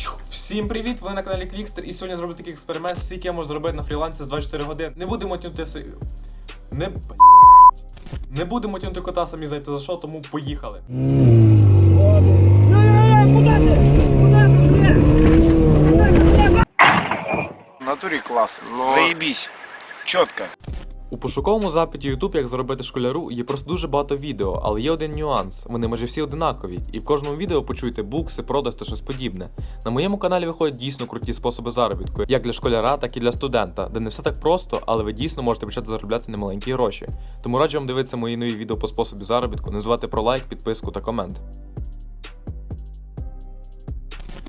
Чу. Всім привіт! Ви на каналі Клікстер і сьогодні зроблю такий експеримент, скільки я можу зробити на фрілансі за 24 години. Не будемо тягнути си... Не. Не будемо тягнути кота самі зайти за що, тому поїхали. В натурі клас. Заєбісь. Чітко. У пошуковому запиті YouTube як зробити школяру є просто дуже багато відео, але є один нюанс. Вони майже всі одинакові, і в кожному відео почуєте букси, продаж та щось подібне. На моєму каналі виходять дійсно круті способи заробітку, як для школяра, так і для студента, де не все так просто, але ви дійсно можете почати заробляти немаленькі гроші. Тому раджу вам дивитися мої нові відео по способі заробітку, не забувати про лайк, підписку та комент.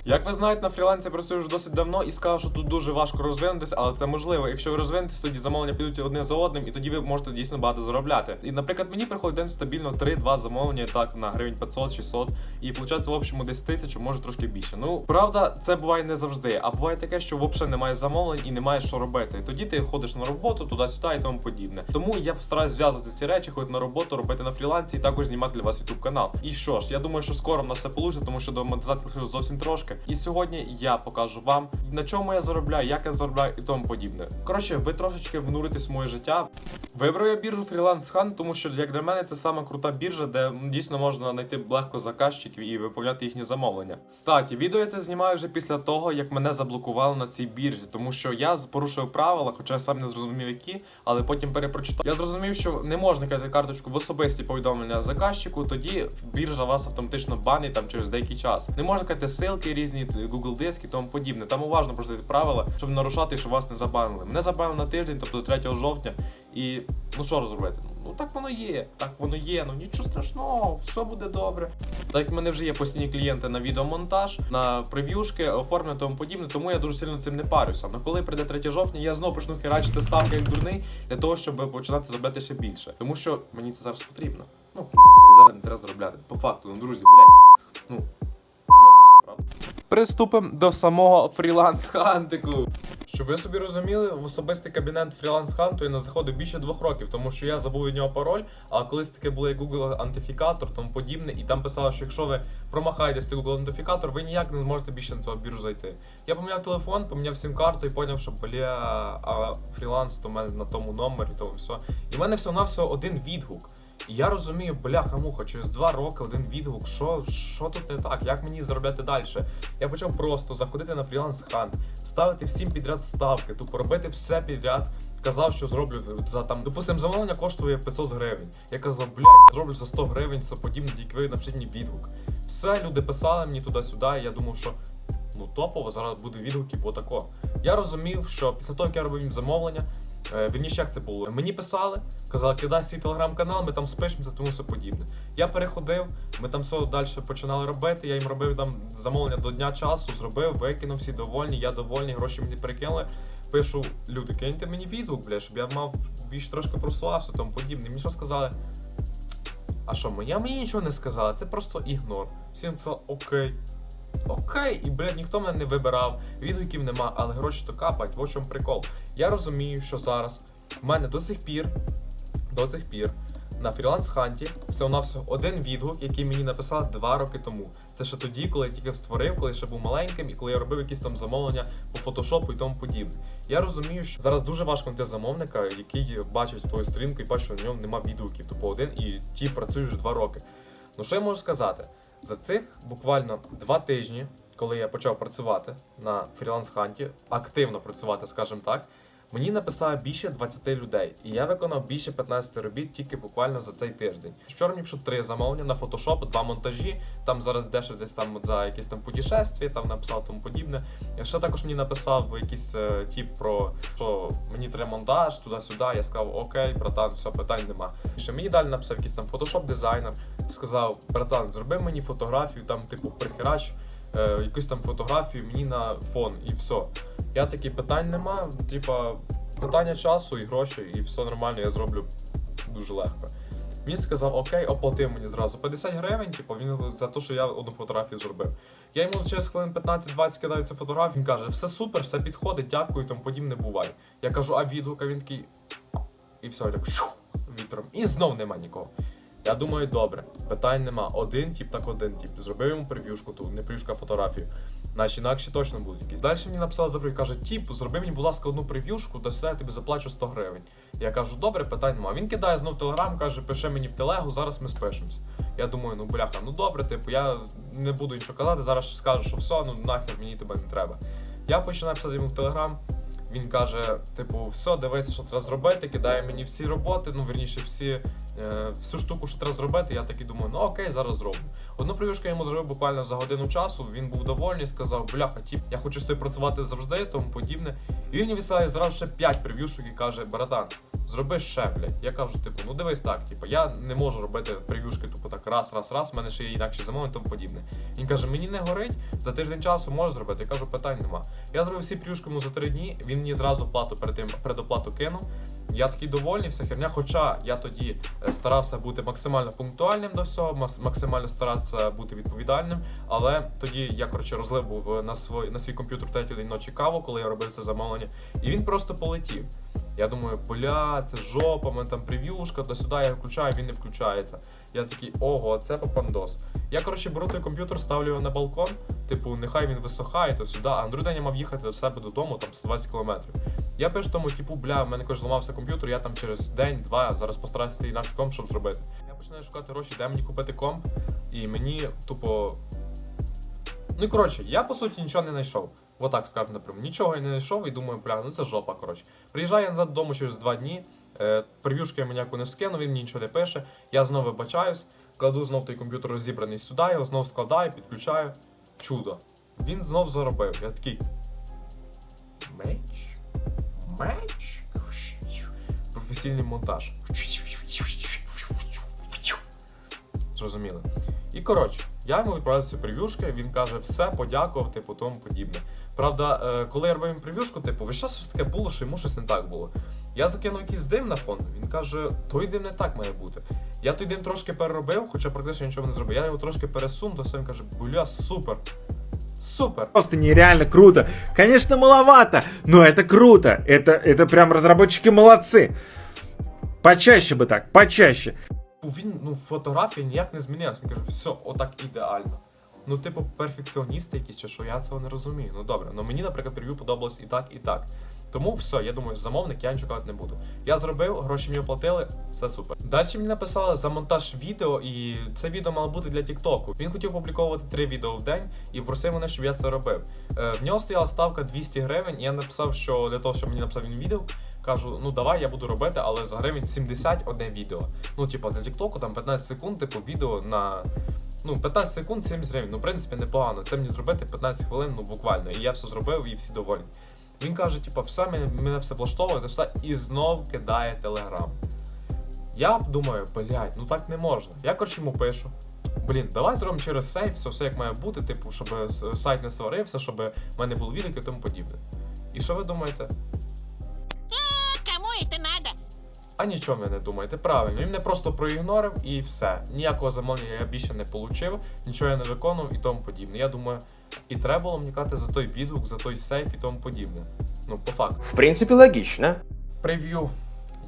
Як ви знаєте, на фрілансі я працюю вже досить давно і скажу, що тут дуже важко розвинутися, але це можливо. Якщо ви розвинетесь, тоді замовлення підуть одне за одним, і тоді ви можете дійсно багато заробляти. І, наприклад, мені приходить день стабільно 3-2 замовлення так на гривень 500-600, і виходить в общому десь тисячу, може трошки більше. Ну правда, це буває не завжди. А буває таке, що взагалі немає замовлень і немає що робити. Тоді ти ходиш на роботу туди-сюди і тому подібне. Тому я постараюсь зв'язати ці речі, ходити на роботу, робити на фрілансі і також знімати для вас YouTube канал. І що ж, я думаю, що скоро в нас все вийде, тому що до монетизації зовсім трошки. І сьогодні я покажу вам, на чому я заробляю, як я заробляю і тому подібне. Коротше, ви трошечки внуритесь в моє життя. Вибрав я біржу Freelance Hunt, тому що як для мене це сама крута біржа, де дійсно можна знайти легко заказчиків і виповняти їхні замовлення. Статі, відео я це знімаю вже після того, як мене заблокували на цій біржі, тому що я порушив правила, хоча я сам не зрозумів які, але потім перепрочитав. Я зрозумів, що не можна кидати карточку в особисті повідомлення заказчику, тоді біржа вас автоматично банить там через деякий час. Не можна кидати ссылки різні, Google диски і тому подібне. Там уважно просто правила, щоб не нарушати, щоб вас не забанили. Мене забанили на тиждень, тобто до 3 жовтня. І ну що розробити? Ну так воно є, так воно є. Ну нічого страшного, все буде добре. Так як в мене вже є постійні клієнти на відеомонтаж, на прев'юшки, оформлення тому подібне, тому я дуже сильно цим не парюся. Але коли прийде 3 жовтня, я знову почну херачити ставки як дурний для того, щоб починати заробляти ще більше. Тому що мені це зараз потрібно. Ну, зараз не треба заробляти. По факту, ну друзі, блядь. Ну. Приступимо до самого фріланс-хантику. Щоб ви собі розуміли, в особистий кабінет фріланс-ханту я не заходив більше двох років, тому що я забув від нього пароль, а колись таке було як Google антифікатор, тому подібне, і там писало, що якщо ви промахаєтесь цей Google антифікатор, ви ніяк не зможете більше на цю біржу зайти. Я поміняв телефон, поміняв сім-карту і поняв, що бля, а фріланс то в мене на тому номері, то все. І в мене всього на все один відгук. Я розумію, бляха-муха, через два роки один відгук, що, що тут не так, як мені заробляти далі? Я почав просто заходити на фріланс хант, ставити всім підряд ставки, тупо робити все підряд. Казав, що зроблю за там, допустим, замовлення коштує 500 гривень. Я казав, блядь, зроблю за 100 гривень, все подібне, тільки ви напишіть мені відгук. Все, люди писали мені туди-сюди, і я думав, що ну топово, зараз буде відгуки по тако. Я розумів, що після того, як я робив їм замовлення, вірніше, як це було. Мені писали, казали, кидай свій телеграм-канал, ми там спишемося, тому все подібне. Я переходив, ми там все далі починали робити. Я їм робив там замовлення до дня часу, зробив, викинув всі довольні, я довольний, гроші мені перекинули. Пишу, люди, киньте мені відгук, бля, щоб я мав більш трошки просувався, тому подібне. Мені що сказали? А що, я мені нічого не сказали, це просто ігнор. Всім сказали, окей. Окей, і блядь, ніхто мене не вибирав, відгуків нема, але гроші то капать, в чому прикол. Я розумію, що зараз в мене до сих пір, до цих пір на фріланс-ханті все на все один відгук, який мені написали два роки тому. Це ще тоді, коли я тільки створив, коли я ще був маленьким, і коли я робив якісь там замовлення по фотошопу і тому подібне. Я розумію, що зараз дуже важко знайти замовника, який бачить твою сторінку і бачить, що на ньому нема відгуків, тупо один, і ті працюють вже два роки. Ну що я можу сказати? За цих буквально два тижні, коли я почав працювати на фріланс-ханті, активно працювати, скажімо так, мені написало більше 20 людей, і я виконав більше 15 робіт тільки буквально за цей тиждень. Вчора мені пішло три замовлення на фотошоп, два монтажі. Там зараз дешево десь там за якісь там путешествия, там написав тому подібне. І ще також мені написав якийсь е, тіп про що мені треба монтаж туди-сюди. Я сказав, окей, братан, все питань нема. Ще мені далі написав якийсь там фотошоп дизайнер. Сказав, братан, зроби мені фотографію, там, типу, прихерач, е, якусь там фотографію мені на фон і все. Я такий питань нема. Типа, питання часу і грошей, і все нормально, я зроблю дуже легко. Він сказав, окей, оплатив мені зразу 50 гривень, типу, він за те, що я одну фотографію зробив. Я йому через хвилин 15-20 кидаю цю фотографію, він каже, все супер, все підходить, дякую, тому подібне буває. Я кажу, а відгук, а він такий. І все, я так шу, вітром. І знов нема нікого. Я думаю, добре, питань нема. Один тип, так один тип. Зробив йому прев'юшку ту, не прев'юшка, а фотографію. Наші інакші точно будуть якісь. Далі мені написали за каже, тип, зроби мені, будь ласка, одну прев'юшку, до сюди я тобі заплачу 100 гривень. Я кажу, добре, питань нема. Він кидає знов телеграм, каже, пиши мені в телегу, зараз ми спишемось. Я думаю, ну бляха, ну добре, типу, я не буду нічого казати, зараз скажу, що все, ну нахер мені тебе не треба. Я починаю писати йому в телеграм. Він каже: типу, все, дивися, що треба зробити, кидає мені всі роботи, ну вірніше, всі, е, всю штуку, що треба зробити. Я такий думаю, ну окей, зараз зроблю. Одну привішку я йому зробив буквально за годину часу. Він був довольний, сказав, бляха, тіп, я хочу з тобою працювати завжди, тому подібне. І він мені зразу ще 5 прев'юшок і каже, братан, зроби ще, блядь. Я кажу, типу, ну дивись так, типу, я не можу робити прев'юшки, тупо так раз, раз, раз, в мене ще є інакші замовлення, тому подібне. Він каже, мені не горить, за тиждень часу можеш зробити. Я кажу, питань нема. Я зробив всі прев'юшки йому за три дні, він мені зразу плату перед тим предоплату кинув. Я такий довольний, вся херня. Хоча я тоді е, старався бути максимально пунктуальним до всього, максимально старатися бути відповідальним. Але тоді я коротше розлив був е, на свій на свій комп'ютер третій день ночі каву, коли я робив це замовлення, і він просто полетів. Я думаю, бля, це жопа, мене там прев'юшка, до сюди я включаю, він не включається. Я такий, ого, це попандос. Я коротше беру той комп'ютер, ставлю його на балкон, типу, нехай він висохає то сюди. А на другий день я мав їхати до себе додому, там 120 кілометрів. Я пишу тому, типу, бля, в мене каже, зламався комп'ютер, я там через день-два зараз постараюся інакший комп, щоб зробити. Я починаю шукати гроші, де мені купити комп, і мені тупо. Ну і коротше, я по суті нічого не знайшов. Отак скажемо напряму. Нічого я не знайшов і думаю, бля, ну це жопа, коротше. Приїжджаю я назад додому через два дні. Е, прев'юшки я мені не скинув, він мені нічого не пише. Я знову вибачаюсь, кладу знов той комп'ютер розібраний сюди, його знов складаю, підключаю. Чудо. Він знов заробив. Я такий. Меч? Меч? Професійний монтаж. Зрозуміли. І коротше, я йому відправив ці прев'юшки, він каже, все, подякував, типу, тому подібне. Правда, е, коли я робив їм прев'юшку, типу, весь час щось таке було, що йому щось не так було. Я закинув якийсь дим на фон, він каже, той дим не так має бути. Я той дим трошки переробив, хоча практично нічого не зробив. Я його трошки пересунув, то все він каже, бля, супер. Супер. Просто нереально круто. Конечно, маловато, но это круто. Это, это прям разработчики молодцы. Почаще бы так, почаще. Він, ну, фотографія ніяк не змінилася. Він каже, все, отак ідеально. Ну, типу, перфекціоністи якісь чи що, я цього не розумію. Ну добре, ну мені, наприклад, прев'ю подобалось і так, і так. Тому все, я думаю, замовник я нічого не буду. Я зробив, гроші мені оплатили, все супер. Далі мені написали за монтаж відео, і це відео мало бути для Тіктоку. Він хотів публікувати три відео в день і просив мене, щоб я це робив. Е, в нього стояла ставка 200 гривень, і я написав, що для того, щоб мені написав він відео, кажу, ну давай я буду робити, але за гривень 70 одне відео. Ну, типу, для Тіктоку там 15 секунд, типу, відео на. Ну, 15 секунд 70 гривень. Ну, в принципі, непогано. Це мені зробити 15 хвилин, ну буквально. І я все зробив, і всі довольні. Він каже, типу, все, мене, мене все влаштовує, і знов кидає телеграм. Я думаю, блядь, ну так не можна. Я коротше йому пишу. Блін, давай зробимо через сейф, все, все як має бути, типу, щоб сайт не сварився, щоб в мене був відео і тому подібне. І що ви думаєте? А нічого ви не думаєте, правильно, він мене просто проігнорив і все. Ніякого замовлення я більше не отримав, нічого я не виконував і тому подібне. Я думаю, і треба було мені казати за той відгук, за той сейф і тому подібне. Ну, по факту. В принципі, логічно. Прев'ю.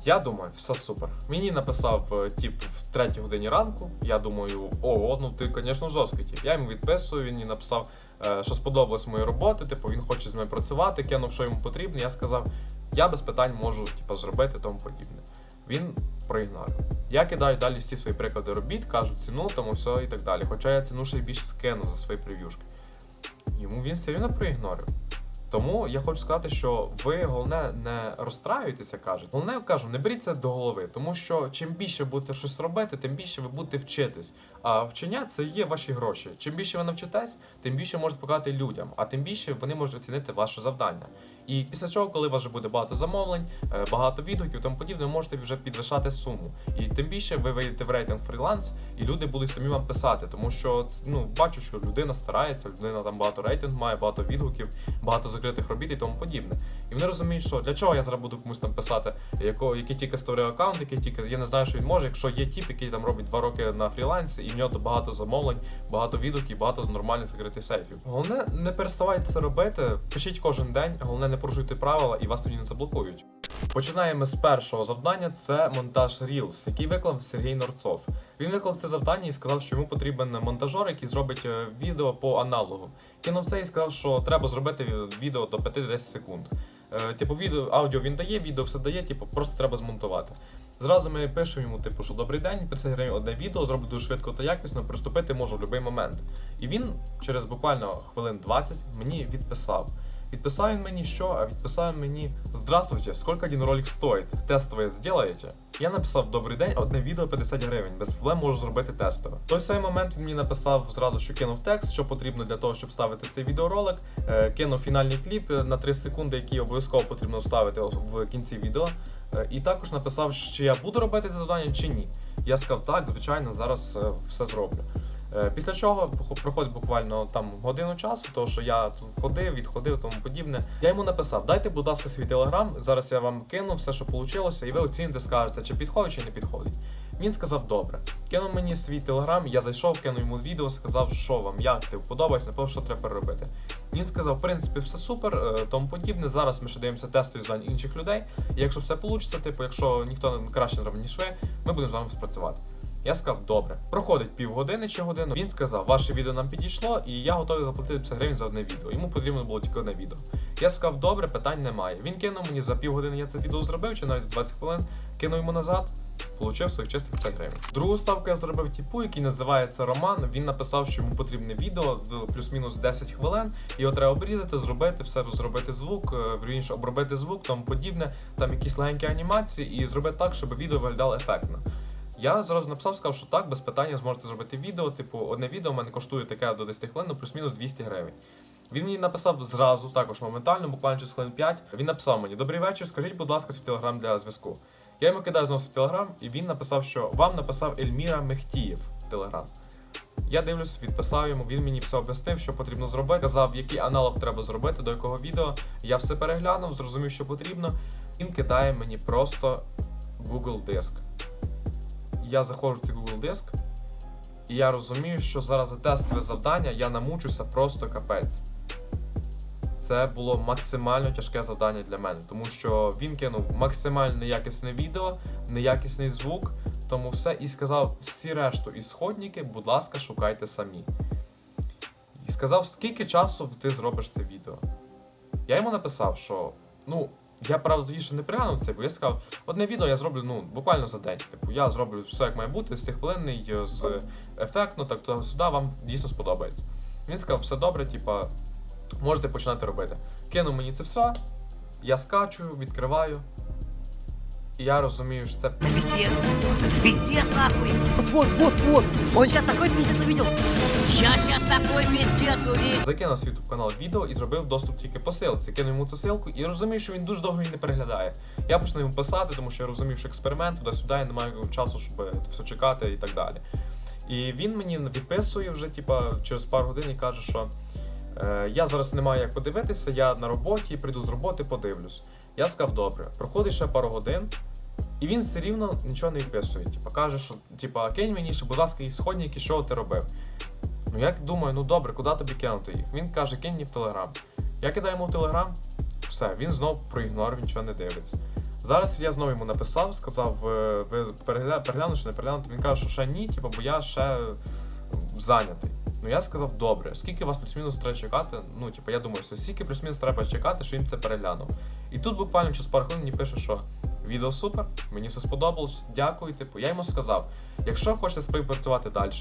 Я думаю, все супер. Мені написав е, тип в третій годині ранку. Я думаю, ого, ну ти, звісно, жорсткий тип. Я йому відписую, він мені написав, е, що сподобалась мої роботи, типу він хоче з мною працювати, кинув, що йому потрібно. Я сказав, я без питань можу типу, зробити тому подібне. Він проігнорив. Я кидаю далі всі свої приклади робіт, кажу ціну, тому все і так далі. Хоча я ціну ще й більш скинув за свої прев'юшки. Йому він все рівно проігнорив. Тому я хочу сказати, що ви головне не розстраюйтеся, кажуть. Головне кажу, не беріть це до голови, тому що чим більше будете щось робити, тим більше ви будете вчитись. А вчення це є ваші гроші. Чим більше ви навчитесь, тим більше можете показати людям, а тим більше вони можуть оцінити ваше завдання. І після чого, коли у вас вже буде багато замовлень, е, багато відгуків, тому подібне, ви можете вже підвищати суму. І тим більше ви вийдете в рейтинг фріланс, і люди будуть самі вам писати, тому що ну бачу, що людина старається, людина там багато рейтинг має, багато відгуків, багато закритих робіт і тому подібне. І вони розуміють, що для чого я зараз буду комусь там писати, яко, який тільки створив аккаунт, який тільки я не знаю, що він може. Якщо є тіп, який там робить два роки на фрілансі, і в нього багато замовлень, багато відгуків, багато нормальних закритих сейфів. Головне, не переставайте це робити, пишіть кожен день, головне не порушуйте правила і вас тоді не заблокують. Починаємо з першого завдання. Це монтаж Reels, який виклав Сергій Норцов. Він виклав це завдання і сказав, що йому потрібен монтажер, який зробить е, відео по аналогу. Кинув це і сказав, що треба зробити відео до 5-10 секунд. Е, Типу, відео, аудіо він дає, відео все дає, типу, просто треба змонтувати. Зразу ми пишемо йому, типу, що добрий день, 50 гривень одне відео, зроблю дуже швидко та якісно, приступити можу в будь-який момент. І він через буквально хвилин 20 мені відписав. Відписав він мені що? А відписав він мені Здравствуйте, сколько один ролик стоит? Тестове сделаете? Я написав Добрий день, одне відео 50 гривень. Без проблем можу зробити тестове. Той самий момент він мені написав зразу, що кинув текст, що потрібно для того, щоб ставити цей відеоролик. Е, кинув фінальний кліп е, на 3 секунди, який обов'язково потрібно вставити в кінці відео. Е, І також написав, чи я буду робити це завдання чи ні. Я сказав, так, звичайно, зараз все зроблю. Е, Після чого проходить буквально там годину часу, тому що я тут ходив, відходив, тому подібне. Я йому написав: дайте, будь ласка, свій телеграм. Зараз я вам кину все, що вийшло, і ви оціните, скажете, чи підходить, чи не підходить. Він сказав, добре. Кинув мені свій телеграм, я зайшов, кинув йому відео, сказав, що вам, як ти подобається, напевно, що треба переробити. Він сказав, в принципі, все супер, е, тому подібне. Зараз ми ще дивимося тестові завдань інших людей. І якщо все вийде, типу, якщо ніхто не краще зробить, ніж ви, ми будемо з вами спрацювати. Я сказав, добре. Проходить півгодини чи годину. Він сказав, ваше відео нам підійшло, і я готовий заплатити 50 гривень за одне відео. Йому потрібно було тільки одне відео. Я сказав, добре, питань немає. Він кинув мені за півгодини, я це відео зробив, чи навіть за 20 хвилин, кинув йому назад, получив своїх чистих 50 гривень. Другу ставку я зробив типу, який називається Роман. Він написав, що йому потрібне відео плюс-мінус 10 хвилин. Його треба обрізати, зробити, все зробити звук, е, вірніше обробити звук, тому подібне, там якісь легенькі анімації, і зробити так, щоб відео виглядало ефектно. Я зразу написав, сказав, що так, без питання зможете зробити відео. Типу, одне відео в мене коштує таке до 10 хвилин, ну, плюс-мінус 200 гривень. Він мені написав зразу, також моментально, буквально через хвилин 5. Він написав мені: Добрий вечір, скажіть, будь ласка, свій телеграм для зв'язку. Я йому кидаю знову свій телеграм, і він написав, що вам написав Ельміра Мехтієв телеграм. Я дивлюсь, відписав йому, він мені все об'яснив, що потрібно зробити. Казав, який аналог треба зробити, до якого відео. Я все переглянув, зрозумів, що потрібно. Він кидає мені просто Google диск. Я заходжу в цей Google диск, і я розумію, що зараз за тестове завдання я намучуся просто капець. Це було максимально тяжке завдання для мене, тому що він кинув максимально неякісне відео, неякісний звук, тому все і сказав всі решту ісходники, будь ласка, шукайте самі. І сказав, скільки часу ти зробиш це відео. Я йому написав, що ну, я правда тоді ще не приглянув це, бо я сказав, одне відео я зроблю ну, буквально за день. Типу, я зроблю все як має бути, з хвилинний, з ефектно, так то сюди вам дійсно сподобається. Він сказав, все добре, типа, можете починати робити. Кинув мені це все, я скачую, відкриваю. І я розумію, що це Пиздец. Это пиздец нахуй. Вот, вот, вот. Он сейчас такой пиздец увидел. Я сейчас такой пиздец увидел. закинув свій канал відео і зробив доступ тільки по силці. Кинув йому цю силку і розумію, що він дуже довго її не переглядає. Я почну йому писати, тому що я розумів, що експеримент туди-сюди, я не маю часу, щоб все чекати і так далі. І він мені відписує вже, типа, через пару годин і каже, що е, я зараз не маю як подивитися, я на роботі, прийду з роботи, подивлюсь. Я сказав, добре, проходить ще пару годин. І він все рівно нічого не відписує. Типа каже, що типа кинь мені ще, будь ласка, ісходники, що ти робив. Ну я думаю, ну добре, куди тобі кинути їх? Він каже, кинь мені в Телеграм. Я кидаю йому в Телеграм, все, він знов проігнорив, нічого не дивиться. Зараз я знову йому написав, сказав, е, ви перегля... переглянули чи не переглянули. Він каже, що ще ні, типу, бо я ще зайнятий. Ну я сказав, добре, скільки вас плюс-мінус треба чекати? Ну, типу, я думаю, що скільки плюс-мінус треба чекати, що він це переглянув. І тут буквально через пару хвилин мені пише, що відео супер, мені все сподобалось, дякую. Типу, я йому сказав, якщо хочете співпрацювати далі,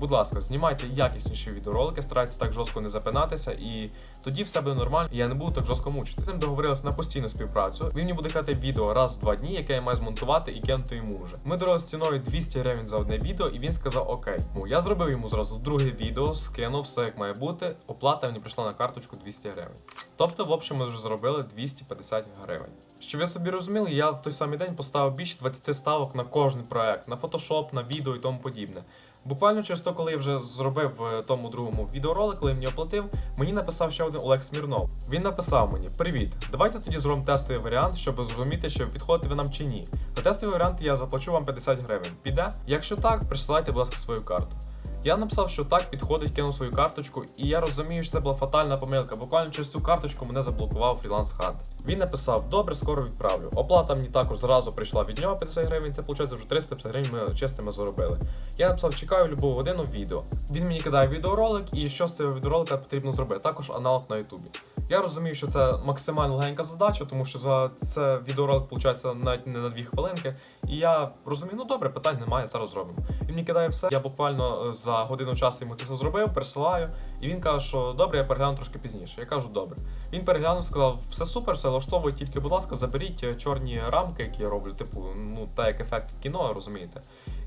будь ласка, знімайте якісніші відеоролики, старайтеся так жорстко не запинатися, і тоді все буде нормально, і я не буду так жорстко мучити. З ним договорилися на постійну співпрацю. Він мені буде кидати відео раз в два дні, яке я маю змонтувати і кинути йому вже. Ми дорогли ціною 200 гривень за одне відео, і він сказав окей. Ну я зробив йому зразу друге відео, скинув все як має бути. Оплата мені прийшла на карточку 200 гривень. Тобто, в общем, ми вже зробили 250 гривень. Щоб ви собі розуміли, я в той самий день поставив більше 20 ставок на кожен проект, на фотошоп, на відео і тому подібне. Буквально через то, коли я вже зробив е, тому другому відеоролик, коли мені оплатив, мені написав ще один Олег Смірнов. Він написав мені: Привіт, давайте тоді зробимо тестовий варіант, щоб зрозуміти, чи підходите ви нам чи ні. На тестовий варіант я заплачу вам 50 гривень. Піде? Якщо так, присилайте, будь ласка, свою карту. Я написав, що так підходить, кинув свою карточку, і я розумію, що це була фатальна помилка. Буквально через цю карточку мене заблокував фріланс хант. Він написав: добре, скоро відправлю. Оплата мені також зразу прийшла від нього 50 гривень. Це виходить вже 350 гривень ми чистими заробили. Я написав, чекаю любу годину відео. Він мені кидає відеоролик, і що з цього відеоролика потрібно зробити. Також аналог на Ютубі. Я розумію, що це максимально легенька задача, тому що за це відеоролик виходить навіть не на дві хвилинки. І я розумію, ну добре, питань немає, зараз зробимо. Він мені кидає все. Я буквально е, за годину часу йому це все зробив, присилаю. І він каже, що добре, я перегляну трошки пізніше. Я кажу, добре. Він переглянув, сказав, все супер, все влаштовує, тільки, будь ласка, заберіть е, чорні рамки, які я роблю, типу, ну так як ефект кіно, розумієте.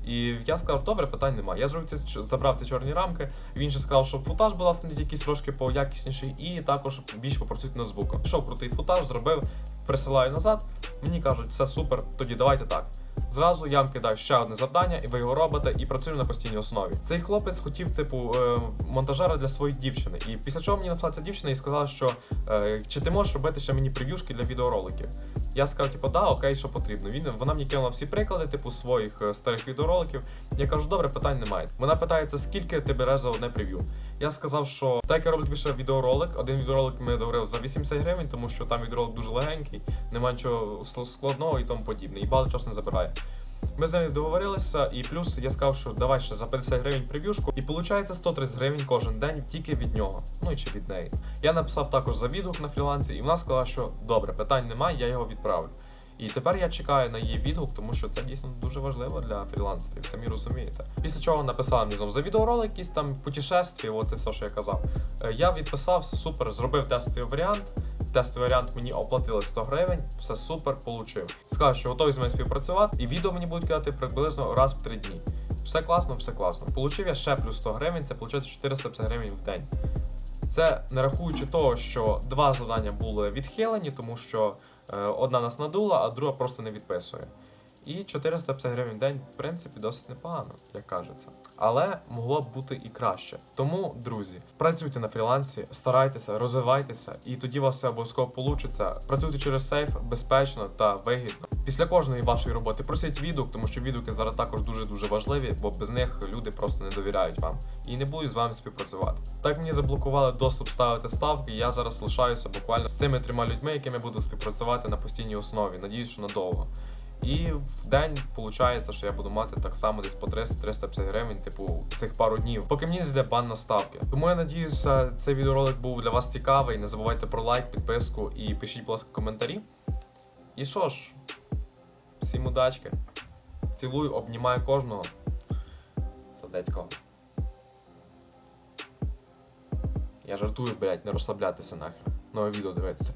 І я сказав, добре, питань немає. Я зробив ці забрав ці чорні рамки. Він ще сказав, що футаж, ласка, якийсь трошки поякісніший, і також більше попрацюють над звуком. Пішов крутий футаж, зробив, присилаю назад. Мені кажуть, все супер, тоді давайте так. Зразу я вам кидаю ще одне завдання, і ви його робите, і працюємо на постійній основі. Цей хлопець хотів, типу, е, монтажера для своєї дівчини. І після чого мені написала ця дівчина і сказала, що е, чи ти можеш робити ще мені прев'юшки для відеороликів. Я сказав, типу, да, окей, що потрібно. Він вона мені кинула всі приклади, типу, своїх е, старих відеороликів. Я кажу, добре, питань немає. Вона питається, скільки ти береш за одне прев'ю. Я сказав, що так я роблю тобі відеоролик. Один відеоролик ми договорили за 80 гривень, тому що там відеоролик дуже легенький, немає нічого складного і тому подібне. І багато часу не забирає. Ми з нею договорилися, і плюс я сказав, що давай ще за 50 гривень прев'юшку. І виходить 130 гривень кожен день тільки від нього. Ну і чи від неї. Я написав також за відгук на фрілансі, і вона сказала, що добре, питань немає, я його відправлю. І тепер я чекаю на її відгук, тому що це дійсно дуже важливо для фрілансерів, самі розумієте. Після чого написала мені за відеоролик, якісь там путешествия, оце все, що я казав. Е, Я відписався, супер, зробив тестовий варіант. Тестовий варіант мені оплатили 100 гривень, все супер, получив. Сказав, що готовий з мене співпрацювати, і відео мені будуть кидати приблизно раз в 3 дні. Все класно, все класно. Получив я ще плюс 100 гривень, це виходить 450 гривень в день. Це не рахуючи того, що два завдання були відхилені, тому що е, одна нас надула, а друга просто не відписує. І 450 гривень в день, в принципі, досить непогано, як кажеться. Але могло б бути і краще. Тому, друзі, працюйте на фрілансі, старайтеся, розвивайтеся, і тоді у вас все обов'язково вийде. Працюйте через сейф безпечно та вигідно. Після кожної вашої роботи просіть відгук, тому що відгуки зараз також дуже дуже важливі, бо без них люди просто не довіряють вам і не будуть з вами співпрацювати. Так мені заблокували доступ ставити ставки. Я зараз лишаюся буквально з цими трьома людьми, якими буду співпрацювати на постійній основі. Надіюсь, що надовго. І в день виходить, що я буду мати так само десь по 300-350 гривень, типу, цих пару днів, поки мені зійде бан на ставки. Тому я надіюся, цей відеоролик був для вас цікавий. Не забувайте про лайк, підписку і пишіть, будь ласка, коментарі. І що ж, всім удачки. Цілую, обнімаю кожного. Сердечко. Я жартую, блядь, не розслаблятися нахер. Нове відео дивитися.